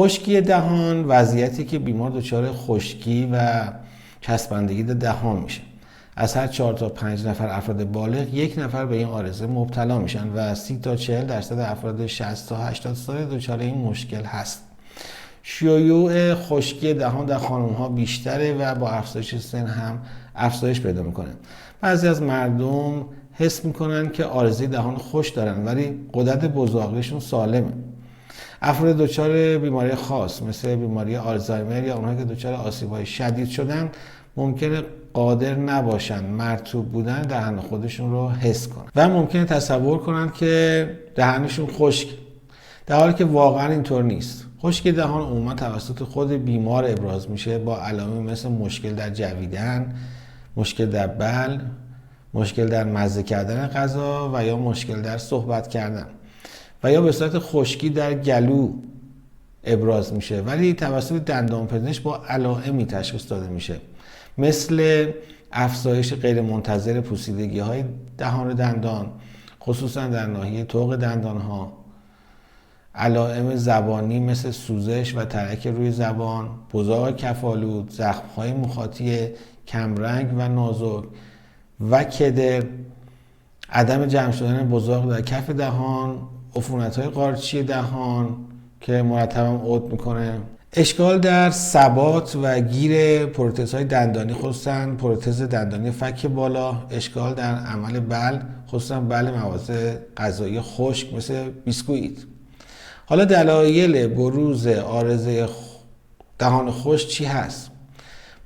خشکی دهان وضعیتی که بیمار دچار خشکی و چسبندگی دهان میشه. از هر چهار تا پنج نفر افراد بالغ یک نفر به این آرزه مبتلا میشن و سی تا 40 درصد افراد 60 تا 80 ساله دچار این مشکل هست. شیوع خشکی دهان در خانم ها بیشتره و با افزایش سن هم افزایش پیدا می‌کنه. بعضی از مردم حس می‌کنن که آرزه دهان خوش دارن ولی قدرت بزاقیشون سالمه. افراد دچار بیماری خاص مثل بیماری آلزایمر یا اونهایی که دچار آسیب‌های شدید شدن ممکنه قادر نباشن مرتوب بودن دهن خودشون رو حس کنن. و ممکنه تصور کنن که دهنشون خشک. در حالی که واقعا اینطور نیست. خشک دهان عموما توسط خود بیمار ابراز میشه با علائم مثل مشکل در جویدن مشکل در بل مشکل در مزه کردن غذا و یا مشکل در صحبت کردن. و یا به صورت خشکی در گلو ابراز میشه. ولی توسط دندان پزشک با علائمی تشخیص داده میشه. مثل افزایش غیر منتظر پوسیدگی های دهان دندان خصوصا در ناحیه توق دندان ها علائم زبانی مثل سوزش و ترک روی زبان بزاق کفالود زخم های مخاطی کمرنگ و نازک و کدر عدم جمع شدن بزاق در کف دهان عفونت های قارچی دهان که مرتبا عود می‌کنه. اشکال در ثبات و گیر پروتز های دندانی خصوصا پروتز دندانی فک بالا. اشکال در عمل بل خصوصا بل مواد غذایی خشک مثل بیسکویت. حالا دلایل بروز آرزه دهان خشک چی هست؟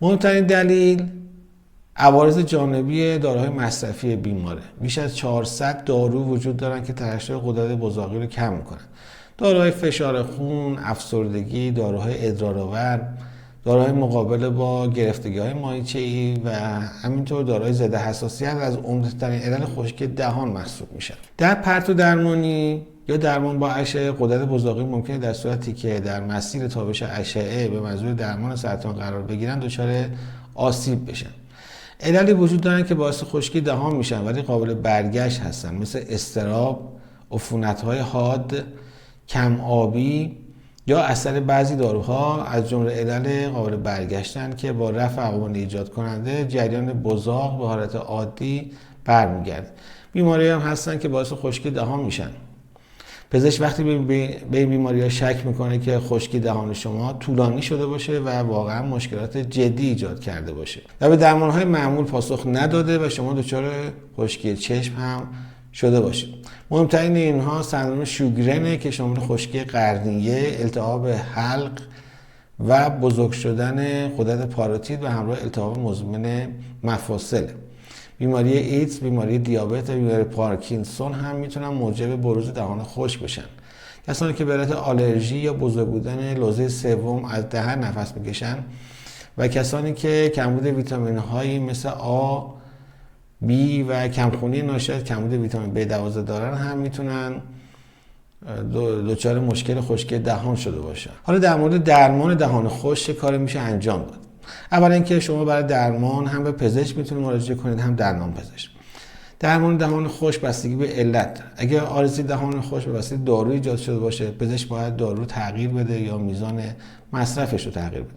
مهمترین دلیل عوارض جانبی داروهای مصرفی بیماره بیش از 400 دارو وجود دارن که ترشح قدرت بزاقی رو کم می‌کنن داروهای فشار خون، افسردگی، داروهای ادرارآور، داروهای مقابل با گرفتگی های مایچه ای و همینطور داروهای ضد حساسیت از عمده‌ترین علل خشکی دهان محسوب میشن. در پرتو درمانی یا درمان با اشعه قدرت بزاقی ممکنه در صورتی که در مسیر تابش اشعه به منظور درمان سرطان قرار بگیرن دچار آسیب بشن. عللی وجود دارن که باعث خشکی دهان میشن ولی قابل برگشت هستن. مثل استراب، عفونت های حاد، کم آبی یا اثر بعضی داروها از جمله علل قابل برگشتن که با رفع عوامل ایجاد کننده جریان بزاق به حالت عادی برمیگرده. بیماری هم هستن که باعث خشکی دهان میشن. پزشک وقتی به بیماری ها شک می‌کنه که خشکی دهان شما طولانی شده باشه و واقعا مشکلات جدی ایجاد کرده باشه. و به درمان های معمول پاسخ نداده و شما دچار خشکی چشم هم شده باشه مهمترین اینها سندروم شوگرنه که شامل خشکی قرنیه التهاب حلق و بزرگ شدن قدرت پاروتید و همراه التهاب مزمن مفاصل بیماری ایدز بیماری دیابت بیماری پارکینسون هم می‌تونن موجب بروز دهان خشک بشن. کسانی که به آلرژی یا بزرگ بودن لوزه سوم از دهن نفس می‌کشن و کسانی که کمبود ویتامین هایی مثل آ بی و کمخونی ناشی از کمبود ویتامین B12 دارن هم می‌تونن دچار مشکل خشکی دهان شده باشن. حالا در مورد درمان دهان خشک کاری میشه انجام داد. اول اینکه شما برای درمان هم به پزشک می‌تونید مراجعه کنید هم درمان پزشک. درمان دهان خوش بستگی به علت اگر آرزی دهان خوش به واسطه دارو ایجاد شده باشه پزشک باید دارو تغییر بده یا میزان مصرفش رو تغییر بده.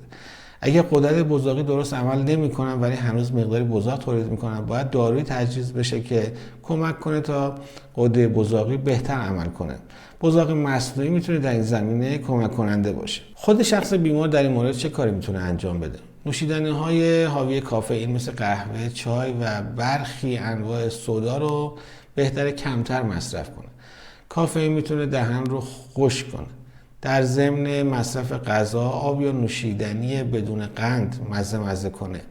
اگر قدرت بزاقی درست عمل نمی‌کنن ولی هنوز مقداری بزاق تولید می‌کنن باید داروی تجویز بشه که کمک کنه تا قدرت بزاقی بهتر عمل کنه. بزاق مصنوعی می‌تونه در این زمینه کمک کننده باشه. خود شخص بیمار در این مورد چه کاری می‌تونه انجام بده؟ نوشیدنی های حاوی کافئین مثل قهوه، چای و برخی انواع سودا رو بهتر کمتر مصرف کنه. کافئین می‌تونه دهن رو خشک کنه. در ضمن مصرف غذا آب یا نوشیدنی بدون قند مزه مزه کنه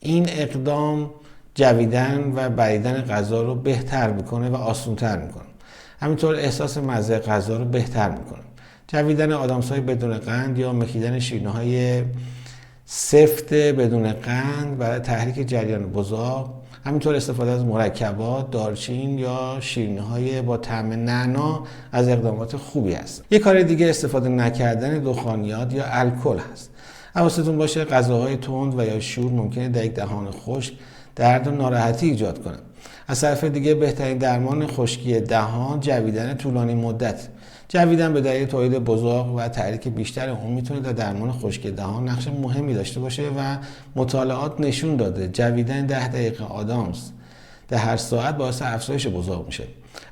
این اقدام جویدن و بریدن غذا رو بهتر می‌کنه و آسونتر می‌کنه همینطور احساس مزه غذا رو بهتر می‌کنه جویدن آدامسای بدون قند یا مکیدن شیرینه های سفت بدون قند برای تحریک جریان بزاق همینطور استفاده از مرکبات دارچین یا شیرینی های با طعم نعنا از اقدامات خوبی است. یک کار دیگه استفاده نکردن دخانیات یا الکل هست. حواستون باشه غذاهای تند و یا شور ممکنه در یک دهان خشک درد و ناراحتی ایجاد کنه. از طرف دیگه بهترین درمان خشکی دهان جویدن طولانی مدت. جویدن به دلیل تولید بزاق و تحریک بیشتر اون می‌تونه در درمان خشکی دهان نقش مهمی داشته باشه و مطالعات نشون داده. جویدن ده دقیقه آدامس در هر ساعت باعث افزایش بزاق میشه.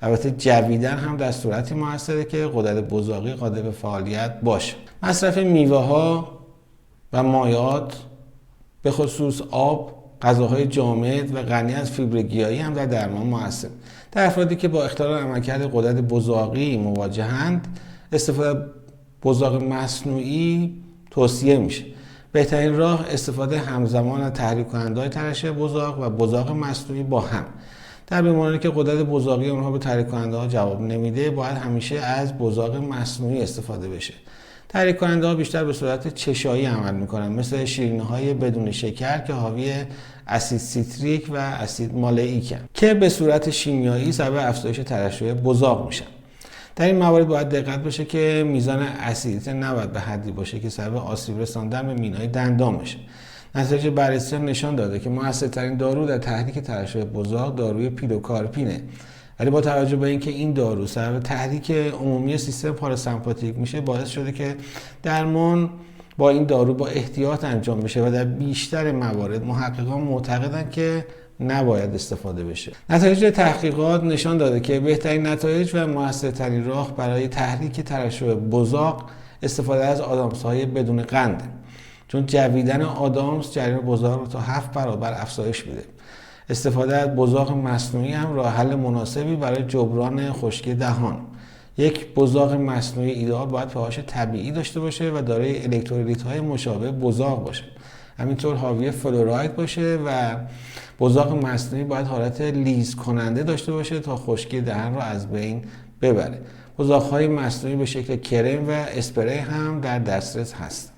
البته جویدن هم در صورتی موثره که قدرت بزاقی قادر به فعالیت باشه. مصرف میوه ها و مایات به خصوص آب غذاهای جامد و غنی از فیبر گیاهی هم در درمان موثر در افرادی که با اختلال عملکرد قدرت بزاقی مواجهند استفاده بزاق مصنوعی توصیه میشه. بهترین راه استفاده همزمان از تحریک کننده های ترشح بزاق و بزاق مصنوعی با هم. در بیمارانی که قدرت بزاقی اونها به تحریک کننده ها جواب نمیده باید همیشه از بزاق مصنوعی استفاده بشه. تحریک کننده ها بیشتر به صورت چشایی عمل می‌کنن. مثل شیرینه های بدون شکر که حاوی اسید سیتریک و اسید مالئیک که به صورت شیمیایی سبب افزایش ترشح بزاق میشن. در این موارد باید دقت بشه که میزان اسیدیت نباید به حدی باشه که سبب آسیب رساندن به مینای دندان بشه. نتایج بررسی نشان داده که موثرترین دارو در تحریک ترشح بزاق داروی پیلوکارپینه ولی با توجه به اینکه این دارو سبب تحریک عمومی سیستم پاراسمپاتیک میشه باعث شده که درمان با این دارو با احتیاط انجام میشه و در بیشتر موارد محققان معتقدند که نباید استفاده بشه. نتایج تحقیقات نشان داده که بهترین نتایج و موثرترین راه برای تحریک ترشح بزاق استفاده از آدامس های بدون قند چون جویدن آدامس جریان بزاق رو تا هفت برابر افزایش میده. استفاده از بزاق مصنوعی هم راه حل مناسبی برای جبران خشکی دهان. یک بزاق مصنوعی ایدئال باید پهاش طبیعی داشته باشه و دارای الکترولیت های مشابه بزاق باشه. همینطور حاوی فلوراید باشه و بزاق مصنوعی باید حالت لیز کننده داشته باشه تا خشکی دهن رو از بین ببره. بزاق های مصنوعی به شکل کرم و اسپری هم در دسترس هست